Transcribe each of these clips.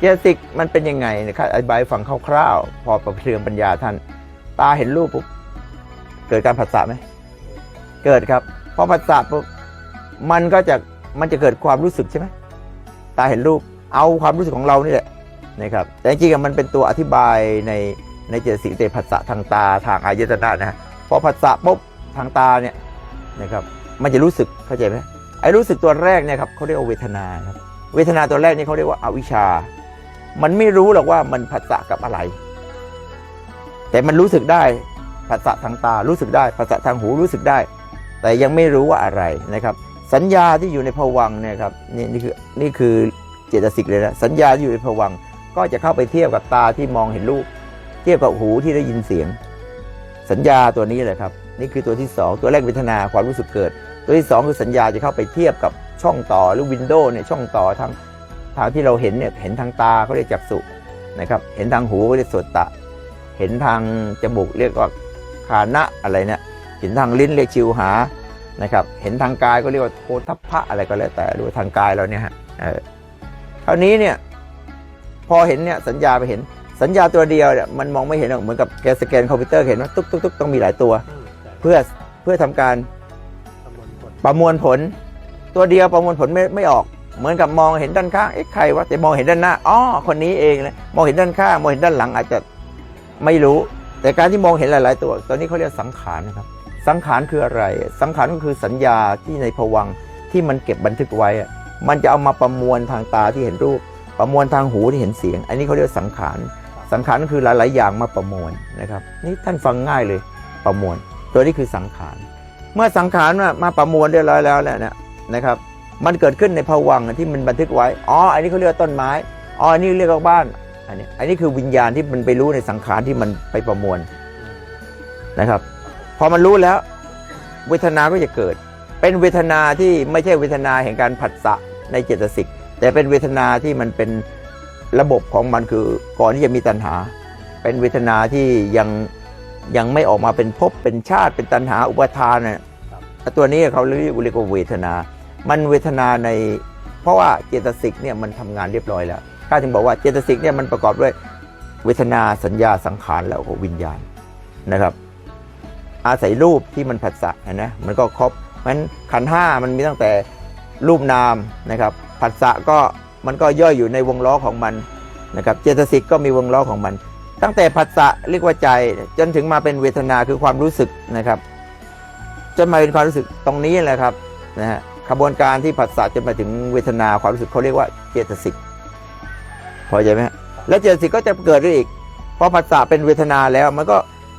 เจตสิกมันเป็นยังไงนะครับอธิบายฟังคร่าวๆ พอประเทืองปัญญาท่าน ตาเห็นรูปปุ๊บเกิดการผัสสะไหมเกิดครับพอผัสสะปุ๊บมันก็จะมันจะเกิดความรู้สึกใช่ไหมตาเห็นรูปเอาความรู้สึกของเรานี่แหละนะครับแต่จริงๆมันเป็นตัวอธิบายในในเจตสิกเตผัสสะทางตาทางอายตนะนะฮะพอผัสสะปุ๊บทางตาเนี่ยนะครับมันจะรู้สึกเข้าใจไหมไอ้รู้สึกตัวแรกเนี่ยครับเขาเรียกว่าเวทนาครับเวทนาตัวแรกนี่เขาเรียกว่าอาวิชชา มันไม่รู้หรอกว่ามันผัสสะกับอะไร แต่มันรู้สึกได้ผัสสะทางตารู้สึกได้ผัสสะทางหูรู้สึกได้ แต่ยังไม่รู้ว่าอะไรนะครับ สัญญาที่อยู่ในภวังเนี่ยครับนี่นี่คือนี่คือเจตสิกเลยนะสัญญาที่อยู่ในภวังก็จะเข้าไปเทียบกับตาที่มองเห็นรูปเทียบกับหูที่ได้ยินเสียง สัญญาตัวนี้เลยครับ นี่คือตัวที่สองตัวแรกเวทนาความรู้สึกเกิด ตัวที่สองคือสัญญาจะเข้าไปเทียบกับช่องต่อหรือวินโดว์เนี่ยช่องต่อทาง ทางที่เราเห็นเนี่ยเห็นทางตาเขาเรียกจักษุนะครับ เห็นทางหูเขาเรียกโสตตะ เห็นทางจมูกเรียกว่าคานะอะไรเนี่ยเห็นทางลิ้นเรียกชิวหานะครับ เห็นทางกายก็เรียกว่าโพธพะอะไรก็แล้วแต่ดูทางกายเราเนี่ยฮะเออคราวนี้เนี่ยพอเห็นเนี่ยสัญญาไปเห็นสัญญาตัวเดียวเนี่ยมันมองไม่เห็นหรอกเหมือนกับแกสแกนคอมพิวเตอร์เห็นว่าตุ๊กตุ๊กตุ๊กต้องมีหลายตัว เพื่อเพื่อทำการประมวลผล ตัวเดียวประมวลผลไม่ไม่ออก เหมือนกับมองเห็นด้านข้างเอ๊ะใครวะแต่มองเห็นด้านหน้าอ๋อคนนี้เองเลยมองเห็นด้านข้างมองเห็นด้านหลังอาจจะไม่รู้ แต่การที่มองเห็นหลาย ๆ ตัว ตอนนี้เขาเรียกสังขารนะครับ สังขารคืออะไร สังขารก็คือสัญญาที่ในภวังที่มันเก็บบันทึกไว้ มันจะเอามาประมวลทางตาที่เห็นรูป ประมวลทางหูที่เห็นเสียง อันนี้เขาเรียกสังขารสังขารก็คือหลาย ๆ อย่างมาประมวลนะครับ นี่ท่านฟังง่ายเลยประมวล ตัวนี้คือสังขาร เมื่อสังขารมามาประมวลเรียบร้อยแล้วเนี่ยนะครับ มันเกิดขึ้นในภวังค์ที่มันบันทึกไว้ อ๋อ อันนี้เขาเรียกว่าต้นไม้ อ๋อ อันนี้เรียกว่าบ้าน อันนี้ อันนี้คือวิญญาณที่มันไปรู้ในสังขารที่มันไปประมวลนะครับ พอมันรู้แล้ว เวทนาก็จะเกิด เป็นเวทนาที่ไม่ใช่เวทนาแห่งการผัสสะในเจตสิก แต่เป็นเวทนาที่มันเป็นระบบของมันคือ ก่อนที่จะมีตัณหา เป็นเวทนาที่ยังยังไม่ออกมาเป็นภพเป็นชาติเป็นตัณหาอุปาทานน่ะตัวนี้เขาเรียกเรียกว่าเวทนา มันเวทนาใน เพราะว่าเจตสิกเนี่ยมันทำงานเรียบร้อยแล้วข้าถึงบอกว่าเจตสิกเนี่ยมันประกอบด้วยเวทนาสัญญาสังขารแล้วก็วิญญาณนะครับ อาศัยรูปที่มันผัสสะเห็นะมันก็ครบมันขันห้ามันมีตั้งแต่รูปนามนะครับผัสสะก็มันก็ย่อยอยู่ในวงล้อของมันนะครับเจตสิกก็มีวงล้อของมัน ตั้งแต่ผัสสะเรียกว่าใจ จนถึงมาเป็นเวทนาคือความรู้สึกนะครับ จนมาเป็นความรู้สึกตรงนี้แหละครับนะฮะ ขบวนการที่ผัสสะจนมาถึงเวทนาความรู้สึกเขาเรียกว่าเจตสิกพอใจไหมฮะแล้วเจตสิกก็จะเกิดด้วยอีกพอผัสสะเป็นเวทนาแล้วมันก็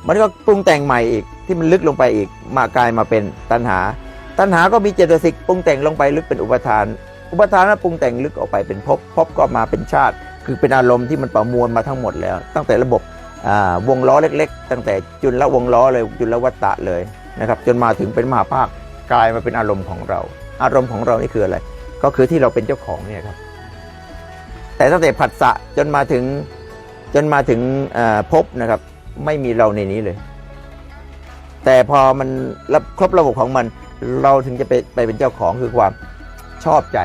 มันก็ปรุงแต่งใหม่อีกที่มันลึกลงไปอีกมากลายมาเป็นตัณหา ตัณหาก็มีเจตสิกปรุงแต่งลงไปลึกเป็นอุปทาน อุปทานนั้นปรุงแต่งลึกออกไปเป็นภพภพก็มาเป็นชาติ คือเป็นอารมณ์ที่มันประมวลมาทั้งหมดแล้ว ตั้งแต่ระบบวงล้อเล็ก ๆ ตั้งแต่จุลวงล้อเลยจุลวัตตะเลยนะครับจนมาถึงเป็นมหาภาคกลายมาเป็นอารมณ์ของเรา อารมณ์ของเรานี่คืออะไร ก็คือที่เราเป็นเจ้าของเนี่ยครับ แต่ตั้งแต่ผัสสะจนมาถึงจนมาถึงอ่าภพนะครับ ไม่มีเราในนี้เลย แต่พอมันรับครบระบบของมัน เราถึงจะไปไปเป็นเจ้าของคือความชอบใจ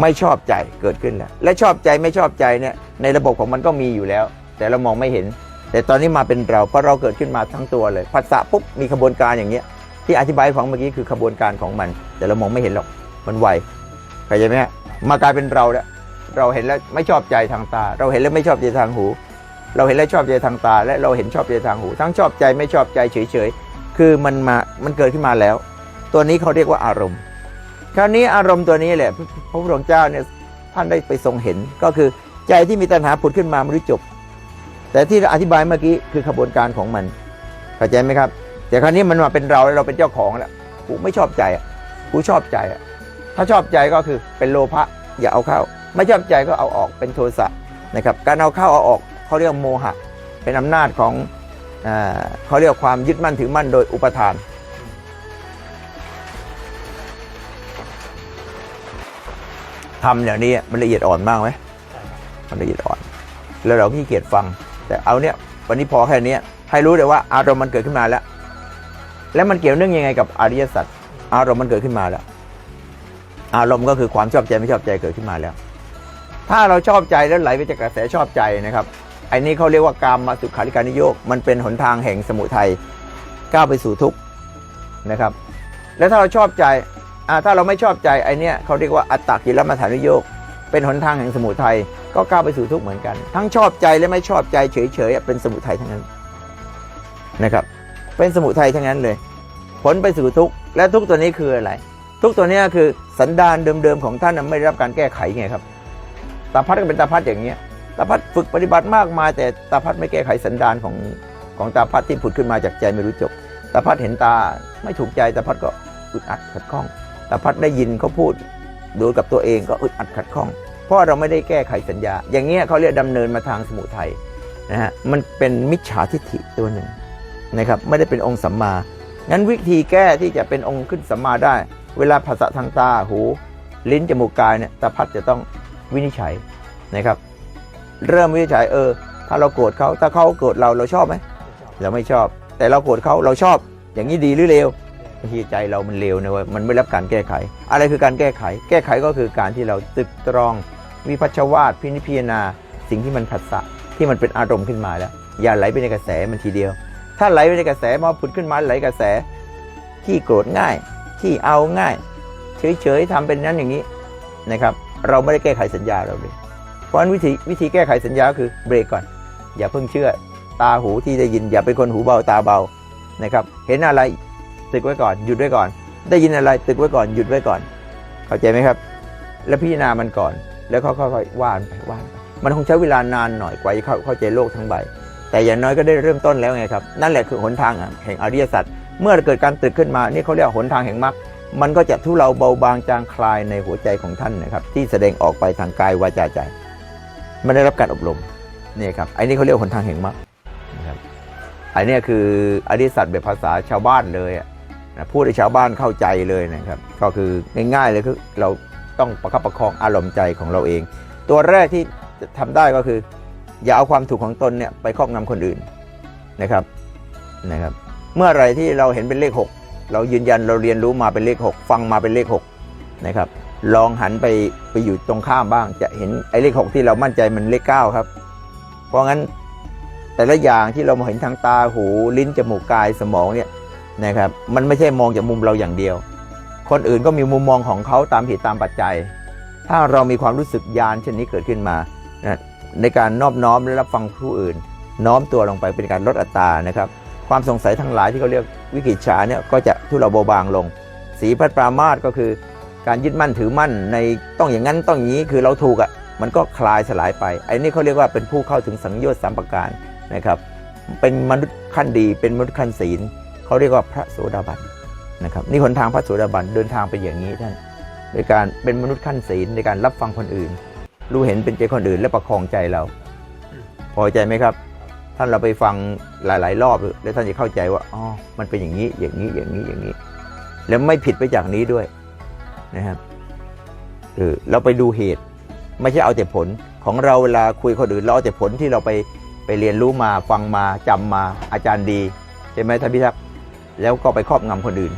ไม่ชอบใจเกิดขึ้นแล้วและชอบใจไม่ชอบใจเนี่ย ในระบบของมันก็มีอยู่แล้ว แต่เรามองไม่เห็น แต่ตอนนี้มาเป็นเราเพราะเราเกิดขึ้นมาทั้งตัวเลยภาษะปุ๊บมีขบวนการอย่างเงี้ย ที่อธิบายฟังเมื่อกี้คือขบวนการของมัน แต่เรามองไม่เห็นหรอกมันไวเข้าใจไหมฮะมากลายเป็นเราแล้วเราเห็นแล้วไม่ชอบใจทางตา เราเห็นแล้วไม่ชอบใจทางหู เราเห็นแล้วชอบใจทางตา และเราเห็นชอบใจทางหู ทั้งชอบใจไม่ชอบใจเฉยๆคือมันมามันเกิดขึ้นมาแล้ว ตัวนี้เขาเรียกว่าอารมณ์ คราวนี้อารมณ์ตัวนี้แหละพระพุทธเจ้าเนี่ยท่านได้ไปทรงเห็นก็คือใจที่มีตัณหาผุดขึ้นมาไม่รู้จบ แต่ที่เราอธิบายเมื่อกี้คือขบวนการของมันเข้าใจไหมครับ แต่คราวนี้มันมาเป็นเราแล้วเราเป็นเจ้าของแล้วกูไม่ชอบใจอะกูชอบใจอะถ้าชอบใจก็คือเป็นโลภะอย่าเอาเข้า ไม่ชอบใจก็เอาออกเป็นโทสะนะครับการเอาเข้าเอาออกเขาเรียกโมหะ เป็นอำนาจของอเขาเรียกว่าความยึดมั่นถือมั่นโดยอุปทานทำอย่างนี้มันละเอียดอ่อนมากไหมมันละเอียดอ่อน แล้วเราขี้เกียจฟัง แต่เอาเนี่ยวันนี้พอแค่นี้ให้รู้เลยว่าอารมณ์มันเกิดขึ้นมาแล้ว แล้วมันเกี่ยวเนื่องยังไงกับอริยสัจอารมณ์มันเกิดขึ้นมาแล้ว อารมณ์ก็คือความชอบใจไม่ชอบใจเกิดขึ้นมาแล้ว ถ้าเราชอบใจแล้วไหลไปจากกระแสชอบใจนะครับไอ้นี้เขาเรียกว่ากามมาสุขาริการนิโยกมันเป็นหนทางแห่งสมุทัยก้าวไปสู่ทุกข์นะครับ แล้วถ้าเราชอบใจถ้าเราไม่ชอบใจไอ้เนี้ยเขาเรียกว่าอัตตกิลมัฐานุโยกเป็นหนทางแห่งสมุทัยก็ก้าวไปสู่ทุกข์เหมือนกัน ทั้งชอบใจและไม่ชอบใจเฉยๆเป็นสมุทัยทั้งนั้นนะครับ เป็นสมุทัยทั้งนั้นเลย ผลไปสู่ทุกข์และทุกตัวนี้คืออะไร ทุกตัวนี้คือสันดานเดิมๆของท่านไม่ได้รับการแก้ไขไงครับตาพัดก็เป็นตาพัดอย่างเงี้ยตาพัดฝึกปฏิบัติมากมาย แต่ตาพัดไม่แก้ไขสันดานของของตาพัดที่ผุดขึ้นมาจากใจไม่รู้จบตาพัดเห็นตาไม่ถูกใจตาพัดก็อึดอัดขัดข้องตาพัดได้ยินเขาพูดดูกับตัวเองก็อึดอัดขัดข้อง เพราะเราไม่ได้แก้ไขสัญญา อย่างเงี้ยเขาเรียกดำเนินมาทางสมุทัยนะฮะมันเป็นมิจฉาทิฏฐิตัวหนึ่ง นะครับไม่ได้เป็นองค์สัมมางั้นวิธีแก้ที่จะเป็นองค์ขึ้นสัมมาได้ เวลาภาษาทางตาหู ลิ้นจมูกกายเนี่ยตาพัดจะต้องวินิจฉัยนะครับ เริ่มวินิจฉัยเออ ถ้าเราโกรธเขาถ้าเขาโกรธเราเราชอบไหมเราไม่ชอบ แต่เราโกรธเขาเราชอบ อย่างนี้ดีหรือเลวที่ใจเรามันเลวนะเว้ยมันไม่รับการแก้ไข อะไรคือการแก้ไข แก้ไขก็คือการที่เราตึกตรอง วิพัชวาดพินิจพิจารณา สิ่งที่มันผัสสะที่มันเป็นอารมณ์ขึ้นมาแล้ว อย่าไหลไปในกระแสมันทีเดียว ถ้าไหลไปในกระแสมาผุดขึ้นมาไหลกระแสขี้โกรธง่ายขี้เอาง่าย เฉยๆทำเป็นนั้นอย่างนี้นะครับ เราไม่ได้แก้ไขสัญญาเราเลย เพราะฉะนั้นวิธีวิธีแก้ไขสัญญาคือเบรกก่อน อย่าเพิ่งเชื่อตาหูที่ได้ยินอย่าเป็นคนหูเบาตาเบานะครับ เห็นอะไรตึกไว้ก่อนหยุดไว้ก่อน ได้ยินอะไรตึกไว้ก่อนหยุดไว้ก่อน เข้าใจไหมครับ แล้วพิจารณามันก่อน แล้วค่อยๆว่านไปว่านไปมันคงใช้เวลานานหน่อยกว่าจะเข้าเข้าใจโลกทั้งใบ แต่อย่างน้อยก็ได้เริ่มต้นแล้วไงครับ นั่นแหละคือหนทางแห่งอริยสัจเมื่อเกิดการตึกขึ้นมานี่เขาเรียกหนทางแห่งมรรคมันก็จะทุเลาเบาบางจางคลายในหัวใจของท่านนะครับ ที่แสดงออกไปทางกายวาจาใจ มันได้รับการอบรมนี่ครับไอ้นี่เขาเรียกหนทางแห่งมรรคนะครับไอ้นี่คืออริยสัจแบบภาษาชาวบ้านเลยนะพูดให้ชาวบ้านเข้าใจเลยนะครับ ก็คือง่ายๆเลยคือเราต้องประคับประคองอารมณ์ใจของเราเอง ตัวแรกที่จะทำได้ก็คือ อย่าเอาความถูกของตนเนี่ยไปครอบงำคนอื่นนะครับนะครับ เมื่อไรที่เราเห็นเป็นเลข 6 เรายืนยันเราเรียนรู้มาเป็นเลข 6 ฟังมาเป็นเลข6นะครับลองหันไปไปอยู่ตรงข้ามบ้าง จะเห็นไอ้เลข 6 ที่เรามั่นใจมันเลข 9 ครับ เพราะงั้นแต่ละอย่างที่เรามองเห็นทางตาหูลิ้นจมูกกายสมองเนี่ยนะครับมันไม่ใช่มองจากมุมเราอย่างเดียว คนอื่นก็มีมุมมองของเขาตามเหตุตามปัจจัย ถ้าเรามีความรู้สึกยานเช่นนี้เกิดขึ้นมา ในการนอบน้อมและรับฟังผู้อื่น น้อมตัวลงไปเป็นการลดอัตรานะครับความสงสัยทั้งหลายที่เขาเรียกวิกิจฉาเนี่ยก็จะทุเลาเบาบางลง สีพัดปรามาสก็คือ การยึดมั่นถือมั่นในต้องอย่างนั้นต้องอย่างนี้คือเราถูกอะ่ะมันก็คลายสลายไปไอ้นี่เขาเรียกว่าเป็นผู้เข้าถึงสังโยชน์สามประการนะครับเป็นมนุษย์ขั้นดีเป็นมนุษย์ขั้นศีลเขาเรียกว่าพระโสดาบันนะครับนี่หนทางพระโสดาบันเดินทางไปอย่างนี้ท่านโดยการเป็นมนุษย์ขั้นศีลในการรับฟังคนอื่น รู้เห็นเป็นใจคนอื่นและประคองใจเรา พอใจไหมครับ ท่านเราไปฟังหลาย ๆ รอบ แล้วท่านจะเข้าใจว่าอ๋อมันเป็นอย่างนี้อย่างนี้อย่างนี้อย่างนี้ แล้วไม่ผิดไปจากนี้ด้วยนะครับเออเราไปดูเหตุ ไม่ใช่เอาแต่ผลของเราเวลาคุยคนอื่นเราเอาแต่ผลที่เราไปไปเรียนรู้มาฟังมาจำมาอาจารย์ดีใช่ไหมท่านพิทักษ์แล้วก็ไปครอบงำคนอื่น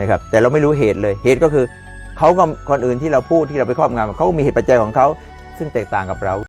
นะครับ แต่เราไม่รู้เหตุเลยเหตุก็คือ เขาก็คนอื่นที่เราพูดที่เราไปครอบงำเขาก็มีเหตุปัจจัยของเขาซึ่งแตกต่างกับเรา